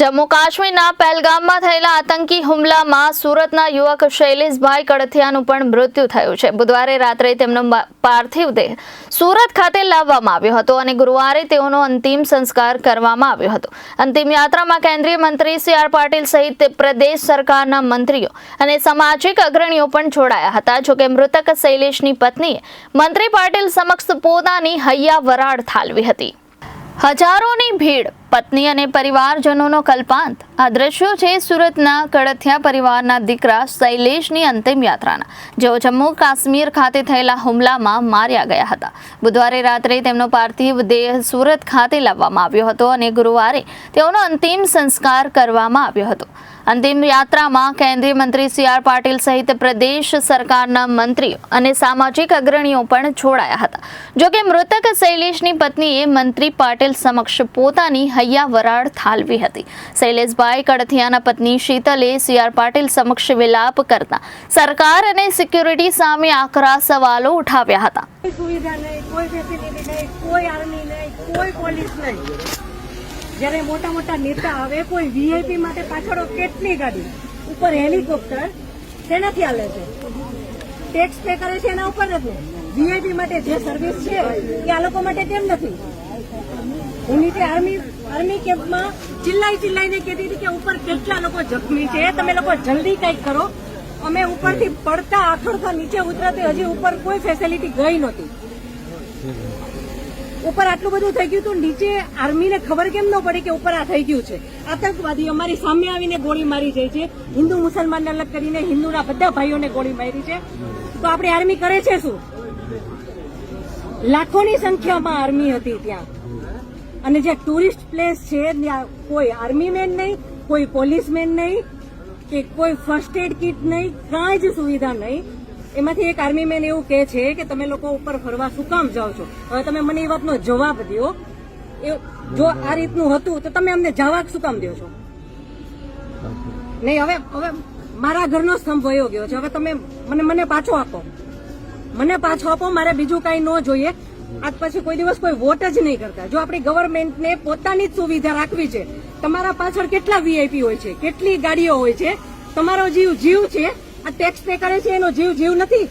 જમ્મુ કાશ્મીરના પહેલગામમાં થયેલા આતંકી હુમલામાં સુરતના યુવક શૈલેષભાઈ કડથિયાનું પણ મૃત્યુ થયું છે. બુધવારે રાત્રે તેમનો પાર્થિવ દેહ સુરત ખાતે લાવવામાં આવ્યો હતો અને ગુરુવારે તેઓનો અંતિમ સંસ્કાર કરવામાં આવ્યો હતો. અંતિમ યાત્રામાં કેન્દ્રીય મંત્રી સી આર પાટીલ સહિત પ્રદેશ સરકારના મંત્રીઓ અને સામાજિક અગ્રણીઓ પણ જોડાયા હતા. જોકે મૃતક શૈલેષની પત્નીએ મંત્રી પાટીલ સમક્ષ પોતાની હૈયા વરાળ ઠાલવી હતી. હજારોની ભીડ પત્ની અને પરિવારજનોનો કલ્પાંત. આ દ્રશ્યો છે સુરતના કડથિયા પરિવારના દીકરા શૈલેષની અંતિમ યાત્રાના. જેઓ જમ્મુ કાશ્મીર ખાતે થયેલા હુમલામાં માર્યા ગયા હતા. બુધવારે રાત્રે તેમનો પાર્થિવ દેહ સુરત ખાતે લાવવામાં આવ્યો હતો અને ગુરુવારે તેઓનો અંતિમ સંસ્કાર કરવામાં આવ્યો હતો. અંતિમ યાત્રામાં કેન્દ્રીય મંત્રી સી આર પાટીલ સહિત પ્રદેશ સરકારના મંત્રીઓ અને સામાજિક અગ્રણીઓ પણ જોડાયા હતા. જોકે મૃતક શૈલેષની પત્નીએ મંત્રી પાટીલ સમક્ષ પોતાની હૈયા વરાળ ઠાલવી હતી. શૈલેષભાઈ કડથિયાના પત્ની શીતલે સી આર પાટીલ સમક્ષ વિલાપ કરતા સરકાર અને સિક્યુરિટી સામે આકરા સવાલો ઉઠાવ્યા હતા. સુવિધા નહીં, કોઈ ફેસિલિટી નહીં, કોઈ આર્મી નહીં, કોઈ પોલીસ નહીં. જ્યારે મોટા મોટા નેતા આવે, કોઈ વીઆઈપી માટે પાછળ કેટલી ગાડી? ઉપર હેલિકોપ્ટર શેનાથી હાલે છે? ટેક્સ પે કરે છે એના ઉપર નથી. વીઆઈપી માટે જે સર્વિસ છે, એ આ લોકો માટે કેમ નથી? હું નીચે આર્મી આર્મી કેમ્પમાં ચિલ્લાઈ ચિલ્લાઈને કહેતી હતી કે ઉપર કેટલા લોકો જખમી છે, તમે લોકો જલ્દી કંઈક કરો. અમે ઉપરથી પડતા આખડતા નીચે ઉતરાતી હજી ઉપર કોઈ ફેસિલિટી ગઈ નહોતી. ઉપર આટલું બધું થઈ ગયું હતું નીચે આર્મીને ખબર કેમ ન પડે કે ઉપર આ થઈ ગયું છે? આતંકવાદી અમારી સામે આવીને ગોળી મારી જાય છે. હિન્દુ મુસલમાનને અલગ કરીને હિન્દુના બધા ભાઈઓને ગોળી મારી છે. તો આપણી આર્મી કરે છે શું? લાખોની સંખ્યામાં આર્મી હતી ત્યાં. અને જે ટુરિસ્ટ પ્લેસ છે, ત્યાં કોઈ આર્મી મેન નહીં, કોઈ પોલીસમેન નહીં, કે કોઈ ફર્સ્ટ એડ કિટ નહીં, કાંઈ જ સુવિધા નહીં. એમાંથી એક આર્મી મેન એવું કહે છે કે તમે લોકો ઉપર ફરવા શું કામ જાઓ છો? હવે તમે મને એ વાતનો જવાબ દો જો આ રીતનું હતું તો તમે અમને જવાબ શું કામ દો છો? નહીં, હવે હવે મારા ઘરનો સ્તંભ વયો ગયો છે. હવે તમે મને મને પાછો આપો. મને પાછો આપો, મારે બીજું કાંઈ ન જોઈએ. આજ પછી કોઈ દિવસ કોઈ વોટ જ નહીં કરતા. જો આપણી ગવર્મેન્ટને પોતાની જ સુવિધા રાખવી છે, તમારા પાછળ કેટલા વીઆઈપી હોય છે? કેટલી ગાડીઓ હોય છે? તમારો જીવ જીવ છે? આ ટેક્સ પે કરે છે, એનો જીવ જીવ નથી.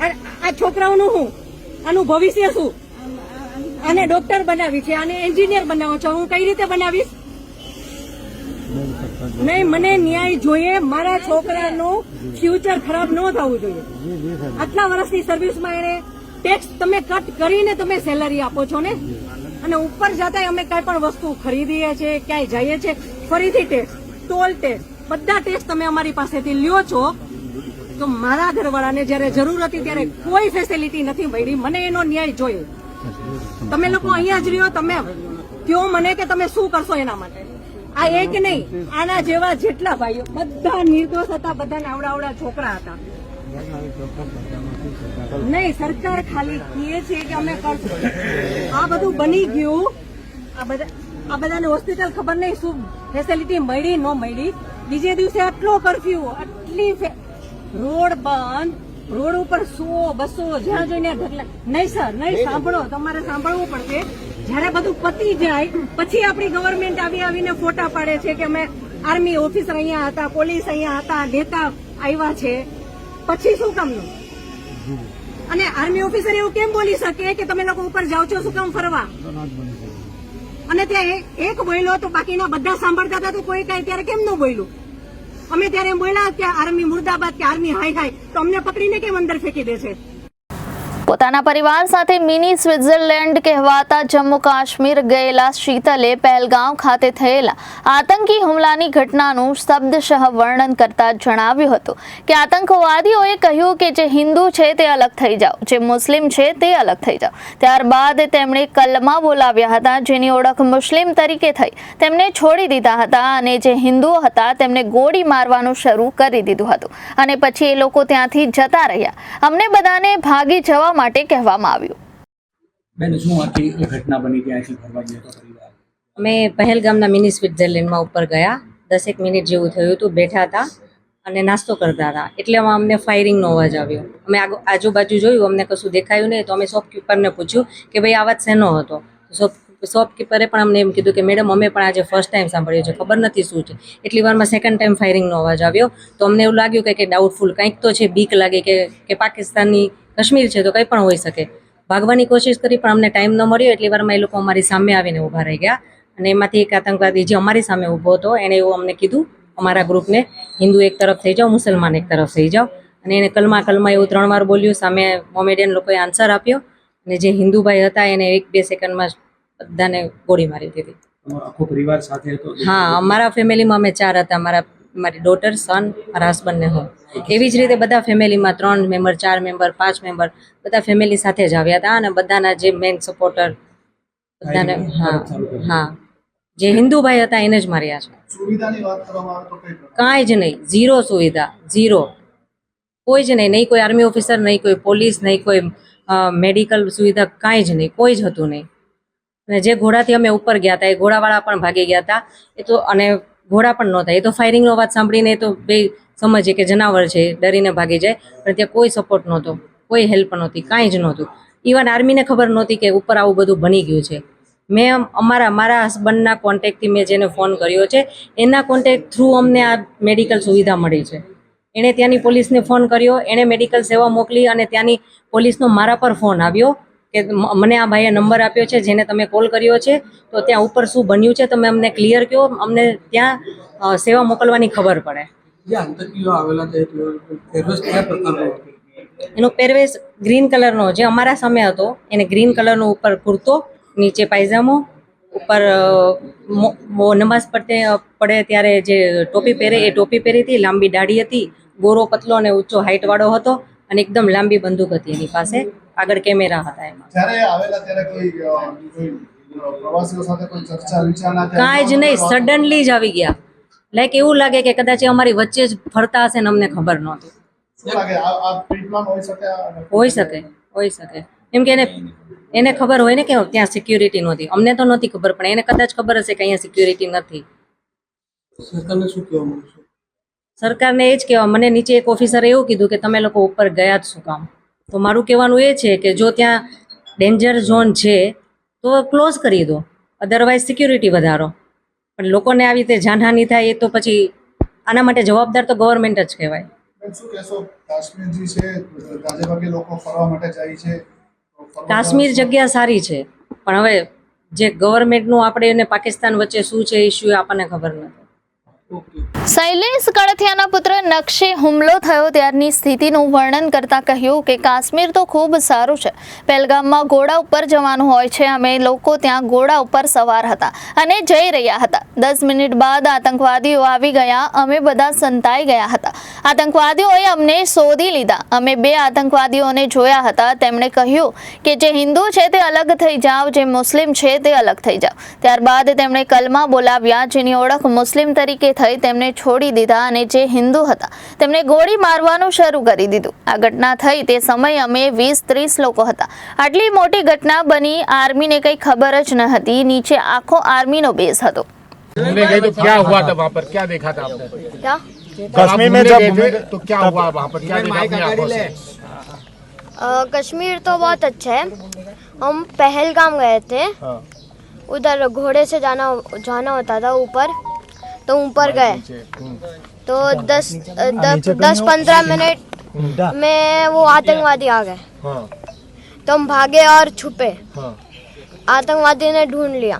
આ- છોકરાઓનું શું આનું ભવિષ્ય શું? આને ડોક્ટર બનાવી છે, આને એન્જિનિયર બનાવો છો. હું કઈ રીતે બનાવીશ? નહીં, મને ન્યાય જોઈએ, મારા છોકરાનું ફ્યુચર ખરાબ ન થવું જોઈએ. આટલા વર્ષની સર્વિસમાં એને ટેક્સ તમે કટ કરીને તમે સેલરી આપો છો ને? અને ઉપર જતા અમે કઈ પણ વસ્તુ ખરીદીએ છીએ ક્યાંય જઈએ છીએ ફરીથી ટેક્સ ટોલ ટેક્સ બધા ટેક્સ તમે અમારી પાસેથી લ્યો છો. તો મારા ઘરવાળાને જ્યારે જરૂર હતી ત્યારે કોઈ ફેસિલિટી નથી મળી. મને એનો ન્યાય જોઈએ તમે લોકો અહીંયા જ રહ્યો, તમે કયો મને કે તમે શું કરશો એના માટે? આ એક નહીં, આના જેવા જેટલા ભાઈઓ, બધા નિર્દોષ હતા, બધા આવડા છોકરા હતા. નહીં, સરકાર ખાલી કહે છે કે અમે કરશું. આ બધું બની ગયું. આ બધા આ બધાને હોસ્પિટલ ખબર નહીં શું ફેસિલિટી મળી, ન મળી. બીજે દિવસે આટલો કરફ્યુ આટલી રોડ બંધ રોડ ઉપર સો બસો જ્યાં જોઈને ઢગલા નહીં સર નહીં સાંભળો તમારે સાંભળવું પડશે. જ્યારે બધું પતી જાય પછી આપણી ગવર્મેન્ટ આવી આવીને ફોટા પાડે છે કે અમે આર્મી ઓફિસર અહીંયા હતા પોલીસ અહીંયા હતા નેતા આવ્યા છે. પછી શું કામનું? અને આર્મી ઓફિસર એવું કેમ બોલી શકે કે તમે લોકો ઉપર જાઓ છો શું કામ ફરવા? અને ત્યાં એક બોલ્યો તો બાકીના બધા સાંભળતા હતા તો કોઈ કાંઈ ત્યારે કેમ ન બોલ્યું? અમે ત્યારે એમ બોલ્યા કે આર્મી મુર્દાબાદ કે આર્મી હાય હાય, તો અમને પકડીને કેમ અંદર ફેંકી દે છે પોતાના પરિવાર સાથે મિની સ્વિટ્ઝરલેન્ડ કહેવાતા જમ્મુ કાશ્મીર ગયેલા શીતલે પહેલગાંવ ખાતે થયેલા આતંકી હુમલાની ઘટનાનું શબ્દશઃ વર્ણન કરતા જણાવ્યું હતું કે આતંકવાદીઓએ કહ્યું કે જે હિન્દુ છે તે અલગ થઈ જાઓ, જે મુસ્લિમ છે તે અલગ થઈ જાઓ. ત્યારબાદ તેમણે કલમા બોલાવ્યા હતા જેની ઓળખ મુસ્લિમ તરીકે થઈ. તેમને છોડી દીધા હતા અને જે હિન્દુઓ હતા તેમને ગોળી મારવાનું શરૂ કરી દીધું હતું અને પછી એ લોકો ત્યાંથી જતા રહ્યા. અમને બધાને ભાગી જવા માટે કહેવામાં આવ્યું. બેન શું આખી એ ઘટના બની ત્યાંથી ફરવા ગયો હતો પરિવાર? અમે પહેલગામના મિની સ્વિટ્ઝરલેન્ડમાં ઉપર ગયા. દસેક મિનિટ જેવું થયું હતું બેઠા હતા અને નાસ્તો કરતા હતા. એટલેમાં અમને ફાયરિંગનો અવાજ આવ્યો. અમે આજુબાજુ જોયું અમને કશું દેખાયું નહીં તો અમે શોપકીપરને પૂછ્યું કે ભાઈ અવાજ શેનો હતો? શોપ શોપકીપરે પણ અમને એમ કીધું કે મેડમ અમે પણ આજે ફર્સ્ટ ટાઈમ સાંભળ્યું છે ખબર નથી શું છે. એટલી વારમાં સેકન્ડ ટાઈમ ફાયરિંગનો અવાજ આવ્યો. તો અમને એવું લાગ્યું કે કે ડાઉટફુલ કંઈક તો છે બીક લાગે કે કે પાકિસ્તાનની કાશ્મીર છે તો કંઈ પણ હોઈ શકે. ભાગવાની કોશિશ કરી પણ અમને ટાઈમ ન મળ્યો એટલી વારમાં એ લોકો અમારી સામે આવીને ઊભા રહી ગયા. અને એમાંથી એક આતંકવાદી જે અમારી સામે ઊભો હતો એણે એવું અમને કીધું અમારા ગ્રુપને હિન્દુ એક તરફ થઈ જાઓ મુસલમાન એક તરફ થઈ જાઓ. અને એને કલમા કલમા એવું ત્રણ વાર બોલ્યું સામે મોમેડિયન લોકોએ આન્સર આપ્યો. અને જે હિન્દુભાઈ હતા એને એક બે સેકન્ડમાં બધાને ગોળી મારી દીધી. આખો પરિવાર સાથે હતો? હા અમારા ફેમિલીમાં અમે ચાર હતા. મારા મારી ડોટર સન મારા હસબન્ડને હું. એવી જ રીતે બધા ફેમિલીમાં ત્રણ મેમ્બર ચાર મેમ્બર પાંચ મેમ્બર બધા ફેમિલી સાથે જ આવ્યા હતા અને બધાના જે મેઇન સપોર્ટર બધાને હા હા. જે હિન્દુભાઈ હતા એને જ માર્યા છે. કાંઈ જ નહીં. ઝીરો સુવિધા. ઝીરો કોઈ જ નહીં. નહીં કોઈ આર્મી ઓફિસર નહીં કોઈ પોલીસ નહીં કોઈ મેડિકલ સુવિધા કાંઈ જ નહીં. કોઈ જ હતું નહીં. અને જે ઘોડાથી અમે ઉપર ગયા હતા એ ઘોડાવાળા પણ ભાગી ગયા હતા. એ તો અને ઘોડા પણ નહોતા એ તો ફાયરિંગનો અવાજ સાંભળીને તો બે સમજે કે જનાવર છે, ડરીને ભાગી જાય, પણ ત્યાં કોઈ સપોર્ટ નહોતો, કોઈ હેલ્પ નહોતી, કાંઈ જ નહોતું. ઇવન આર્મીને ખબર નહોતી કે ઉપર આવું બધું બની ગયું છે. મેં અમારા, મારા હસબન્ડના કોન્ટેક્ટથી મેં જેને ફોન કર્યો છે, એના કોન્ટેક્ટ થ્રુ અમને આ મેડિકલ સુવિધા મળી છે. એણે ત્યાંની પોલીસને ફોન કર્યો, એણે મેડિકલ સેવા મોકલી અને ત્યાંની પોલીસનો મારા પર ફોન આવ્યો. કે મને આ ભાઈએ નંબર આપ્યો છે જેને તમે કોલ કર્યો છે તો ત્યાં ઉપર શું બન્યું છે તમે અમને ક્લિયર કહો અમને ત્યાં સેવા મોકલવાની ખબર પડે. એનો પહેરવેશ ગ્રીન કલરનો જે અમારા સામે હતો એને ગ્રીન કલરનો ઉપર કુર્તો નીચે પાયજામો ઉપર નમાઝ પડતે પડે ત્યારે જે ટોપી પહેરે એ ટોપી પહેરી હતી લાંબી દાઢી હતી ગોરો પતલો અને ઊંચો હાઈટ વાળો હતો અને એકદમ લાંબી બંદૂક હતી એની પાસે. આગળ કેમેરા હતા એમાં. જ્યારે આવેલા ત્યારે કોઈ પ્રવાસીઓ સાથે કોઈ ચર્ચા વિચારણા કાંઈ જ નહીં સડનલી જ આવી ગયા. લાઈક એવું લાગે કે કદાચ એ અમારી વચ્ચે જ ફરતા હશે ને અમને ખબર નહોતી. શું લાગે? આ આ પ્રી-પ્લાન હોઈ શકે? હોઈ શકે એમ કેમ કે એને એને ખબર હોય ને કે ત્યાં સિક્યુરિટી નહોતી. અમને તો નહોતી ખબર પણ એને કદાચ ખબર હશે કે અહીંયા સિક્યુરિટી નથી. સરકારને શું કહેવા માંગુ સરકારને એ જ કહેવા મને નીચે એક ઓફિસરે એવું કીધું કે તમે લોકો ઉપર ગયા જ શું કામ? તો મારું કહેવાનું એ છે કે જો ત્યાં ડેન્જર ઝોન છે તો ક્લોઝ કરી દો. અધરવાઇઝ સિક્યુરિટી વધારો. પણ લોકોને આવી રીતે જાનહાનિ થાય એ તો પછી આના માટે જવાબદાર તો ગવર્મેન્ટ જ કહેવાય. શું કહેશો? કાશ્મીર છે ગાજે ભાગે લોકો ફરવા માટે જાય છે. કાશ્મીર જગ્યા સારી છે પણ હવે જે ગવર્મેન્ટનું આપણે અને પાકિસ્તાન વચ્ચે શું છે ઇસ્યુ આપણને ખબર નથી. શૈલેષ કળથિયાના પુત્ર નક્ષે હુમલો થયો. ત્યારની સ્થિતિનું વર્ણન કરતા કહ્યું કે કાશ્મીર તો ખૂબ સારું છે. પહેલગામમાં ઘોડા ઉપર જવાનું હોય છે. અમે લોકો ત્યાં ઘોડા ઉપર સવાર હતા અને જઈ રહ્યા હતા. દસ મિનિટ બાદ આતંકવાદીઓ આવી ગયા. અમે બધા સંતાઈ ગયા હતા. આતંકવાદીઓએ અમને શોધી લીધા. અમે બે આતંકવાદીઓને જોયા હતા. તેમણે કહ્યું કે જે હિન્દુ છે તે અલગ થઈ જાઓ. જે મુસ્લિમ છે તે અલગ થઈ જાઓ. ત્યારબાદ તેમણે કલમા બોલાવ્યા, જેની ઓળખ મુસ્લિમ તરીકે થઈ તેમને છોડી દીધા અને જે હિન્દુ હતા તેમને ગોળી મારવાનું શરૂ કરી દીધું આ ઘટના થઈ તે સમયે અમે વીસ ત્રીસ લોકો હતા આટલી મોટી ઘટના બની આર્મીને કંઈ ખબર જ ન હતી નીચે આખો આર્મીનો બેઝ હતો घूमने गए तो क्या हुआ था वहाँ पर क्या देखा था आपने क्या कश्मीर में जब गए थे तो क्या हुआ वहाँ पर क्या देखा अपनी आंखों से अ, कश्मीर तो बहुत अच्छा है हम पहलगाम गए थे हाँ, उधर घोड़े से जाना जाना होता था ऊपर तो ऊपर गए। तो दस द- दस पंद्रह मिनट में वो आतंकवादी आ गए। हाँ। तो हम भागे और छुपे। हाँ। आतंकवादी ने ढूंढ लिया।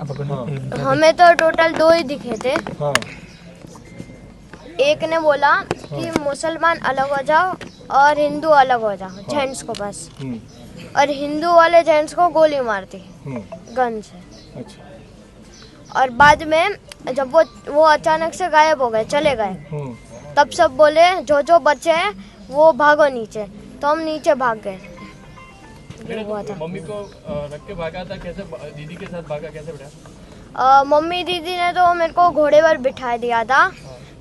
हमें तो टोटल दो ही दिखे थे। हाँ। एक ने बोला कि मुसलमान अलग हो जाओ और हिंदू अलग हो जाओ जेंट्स को बस। हम्म, और हिंदू वाले जेंट्स को गोली मारती। हम्म, गन से। अच्छा। और बाद में जब वो वो अचानक से गायब हो गए चले गए। हम्म, तब सब बोले जो जो बच्चे हैं वो भागो नीचे। तो हम नीचे भाग गए। मम्मी को रख के भागा था? कैसे दीदी के साथ भागा? कैसे बेटा? मम्मी दीदी ने तो मेरे को घोड़े पर बिठा दिया था।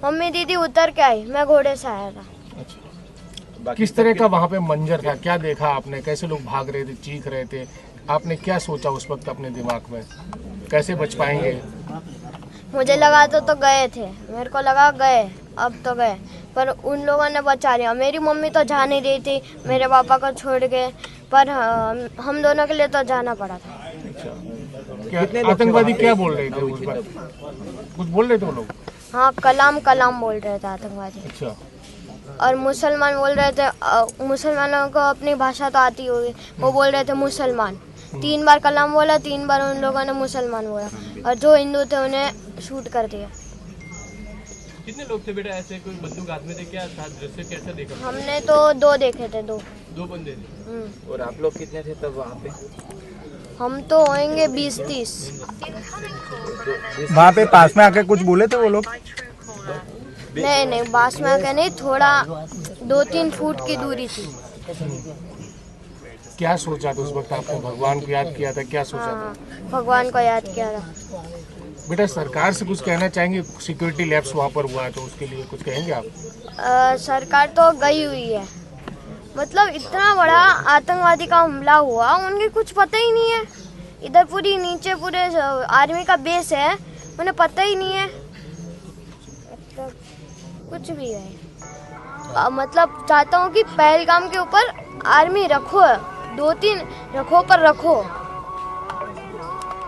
मम्मी दीदी उतर के आई मैं घोड़े से आया था। किस तरह का वहाँ पे मंजर था? क्या देखा आपने? कैसे लोग भाग रहे थे चीख रहे थे? आपने क्या सोचा उस वक्त अपने दिमाग में? कैसे बच पाएँगे? मुझे लगा तो तो गए थे। मेरे को लगा गए अब तो गए। पर उन लोगों ने बचा लिया। मेरी मम्मी तो जा नहीं रही थी मेरे पापा को छोड़ के। पर हम हम दोनों के लिए तो जाना पड़ा था। क्या आतंकवादी क्या बोल रहे थे उस बात? कुछ बोल रहे थे वो लोग? हाँ कलाम कलाम बोल रहे थे आतंकवादी। अच्छा। और मुसलमान बोल रहे थे मुसलमानों को अपनी भाषा तो आती होगी। वो बोल रहे थे मुसलमान। तीन बार कलाम बोला तीन बार उन लोगों ने मुसलमान बोला। और जो हिंदू थे उन्हें शूट कर दिया। कितने लोग थे बेटा ऐसे? कोई बंदूक हाथ में थे क्या? दृश्य कैसा देखा? हमने तो दो देखे थे दो। दो बंदे थे? हम्म। और आप लोग कितने थे तब वहाँ पे? हम तो होंगे बीस तीस। वहाँ पे पास में आके कुछ बोले थे वो लोग? नहीं नहीं बास में आके नहीं थोड़ा दो तीन फुट की दूरी थी। क्या सोचा था उस वक्त? आपने भगवान को याद किया था? क्या सोचा था? हाँ भगवान को याद किया था। बेटा सरकार से कुछ कहना चाहेंगे? सिक्योरिटी लैब्स वहाँ पर हुआ है तो उसके लिए कुछ कहेंगे आप? अ, सरकार तो गई हुई है। मतलब इतना बड़ा आतंकवादी का हमला हुआ उनके कुछ पता ही नहीं है। इधर पूरी नीचे पूरे आर्मी का बेस है उन्हें पता ही नहीं है। मतलब कुछ भी है। अ, मतलब चाहता हूँ कि पहलगाम के ऊपर आर्मी रखो। दो तीन रखो पर रखो।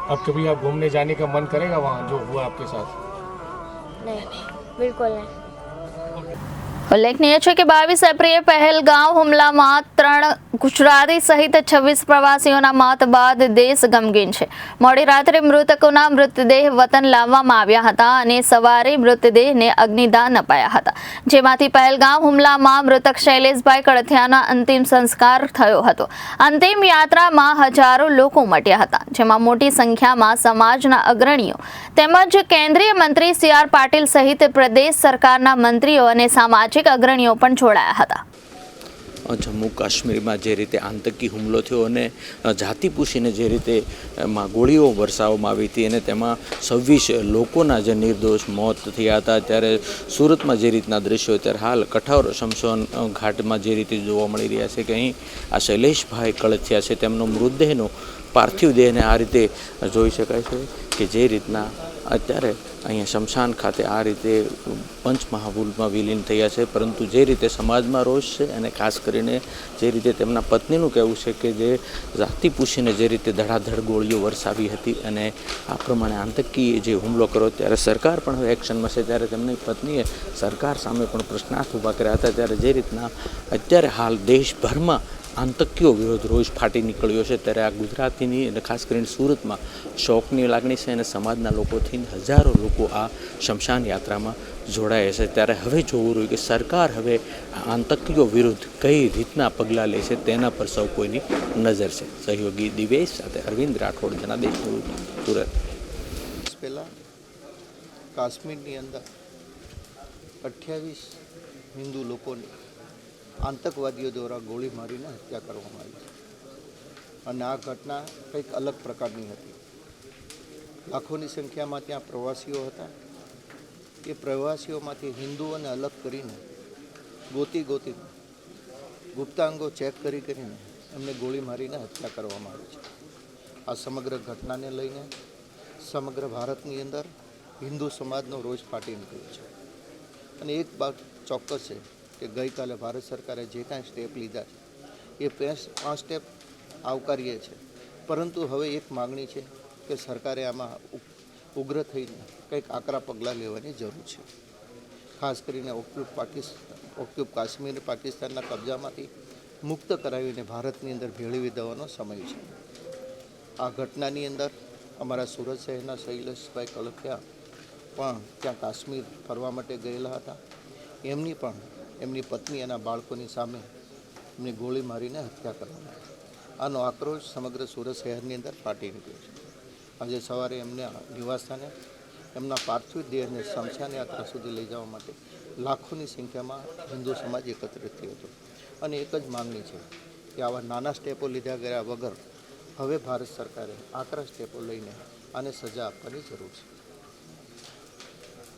अब कभी आप घूमने जाने का मन करेगा वहाँ जो हुआ आपके साथ? नहीं बिल्कुल नहीं। ઉલ્લેખનીય છે કે બાવીસ એપ્રિલે પહેલગાંવ હુમલામાં ત્રણ ગુજરાતી સહિત છવ્વીસ પ્રવાસીઓના મોત બાદ દેશ ગમગીન છે. મોડી રાત્રે મૃતકોના મૃતદેહ વતન લાવવામાં આવ્યા હતા અને સવારે મૃતદેહને અગ્નિદાન અપાયા હતા. જેમાંથી પહેલગાંવ હુમલામાં મૃતક શૈલેષભાઈ કડથિયાનો અંતિમ સંસ્કાર થયો હતો. અંતિમ યાત્રામાં હજારો લોકો ઉમટ્યા હતા, જેમાં મોટી સંખ્યામાં સમાજના અગ્રણીઓ તેમજ કેન્દ્રીય મંત્રી સી આર પાટીલ સહિત પ્રદેશ સરકારના મંત્રીઓ અને સામાજિક અગ્રણીઓ પણ જોડાયા હતા. જમ્મુ કાશ્મીરમાં જે રીતે આતંકી હુમલો થયો અને જાતિ પૂછીને જે રીતે એમાં ગોળીઓ વરસાવવામાં આવી હતી અને તેમાં છવ્વીસ લોકોના જે નિર્દોષ મોત થયા હતા. ત્યારે સુરતમાં જે રીતના દ્રશ્યો ત્યારે હાલ કઠોર શમશાન ઘાટમાં જે રીતે જોવા મળી રહ્યા છે કે અહીં આ શૈલેષભાઈ કળથિયા છે. તેમનો મૃતદેહનો પાર્થિવ દેહને આ રીતે જોઈ શકાય છે કે જે રીતના અત્યારે અહીંયા શમશાન ખાતે આ રીતે પંચમહાભૂલમાં વિલીન થયા છે, પરંતુ જે રીતે સમાજમાં રોષ છે અને ખાસ કરીને જે રીતે તેમના પત્નીનું કહેવું છે કે જે જાતિ પૂછીને જે રીતે ધડાધડ ગોળીઓ વરસાવી હતી અને આ પ્રમાણે આતંકી જે હુમલો કર્યો ત્યારે સરકાર પણ હવે એક્શનમાં છે. ત્યારે તેમની પત્નીએ સરકાર સામે પણ પ્રશ્નાર્થ ઊભા કર્યા હતા. ત્યારે જે રીતના અત્યારે હાલ દેશભરમાં આતંકીઓ વિરોધ? રોજ ફાટી નીકળ્યો છે ત્યારે આ ગુજરાતીની અને ખાસ કરીને સુરતમાં શોકની લાગણી છે અને સમાજના લોકોથી હજારો લોકો આ શમશાન યાત્રામાં જોડાયા છે. ત્યારે હવે જોવું રહ્યું કે સરકાર હવે આતંકીઓ વિરુદ્ધ કઈ રીતના પગલાં લે છે તેના પર સૌ કોઈની નજર છે. સહયોગી દિવેશ સાથે અરવિંદ રાઠોડ, જનાદેશ સુરત. પહેલાં કાશ્મીરની અંદર અઠ્યાવીસ હિન્દુ લોકોની આતંકવાદીઓ દ્વારા ગોળી મારીને હત્યા કરવામાં આવી અને આ ઘટના કંઈક અલગ પ્રકારની હતી. લાખોની સંખ્યામાં ત્યાં પ્રવાસીઓ હતા. એ પ્રવાસીઓમાંથી હિન્દુઓને અલગ કરીને ગોતી ગોતી ગુપ્તાંગો ચેક કરી કરીને એમને ગોળી મારીને હત્યા કરવામાં આવી છે. આ સમગ્ર ઘટનાને લઈને સમગ્ર ભારતની અંદર હિન્દુ સમાજનો રોજ ફાટી નીકળ્યો છે. અને એક બાત ચોક્કસ છે. કે ગઈકાલે ભારત સરકારે જે કાંઈ સ્ટેપ લીધા છે, એ પાંચ સ્ટેપ આવકારીએ છે. પરંતુ હવે એક માગણી છે કે સરકારે આમાં ઉગ્ર થઈને કંઈક આકરા પગલાં લેવાની જરૂર છે. ખાસ કરીને ઓક્યુપ પાકિસ્તાન ઓક્યુપ કાશ્મીર પાકિસ્તાનના કબજામાંથી મુક્ત કરાવીને ભારતની અંદર ભેળવી દેવાનો સમય છે. આ ઘટનાની અંદર અમારા સુરત શહેરના શૈલેષભાઈ કલખિયા પણ ત્યાં કાશ્મીર ફરવા માટે ગયેલા હતા. એમની પણ એમની પત્ની એના બાળકોની સામે એમની ગોળી મારીને હત્યા કરવામાં આવી આનો આક્રોશ સમગ્ર સુરત શહેરની અંદર ફાટી નીકળ્યો છે. આજે સવારે એમને નિવાસસ્થાને એમના પાર્થિવ દેહને શમશાન યાત્રા સુધી લઈ જવા માટે લાખોની સંખ્યામાં હિન્દુ સમાજ એકત્રિત થયો હતો. અને એક જ માંગણી છે કે આવા નાના સ્ટેપો લીધા ગયા વગર હવે ભારત સરકારે આકરા સ્ટેપો લઈને આને સજા આપવાની જરૂર છે.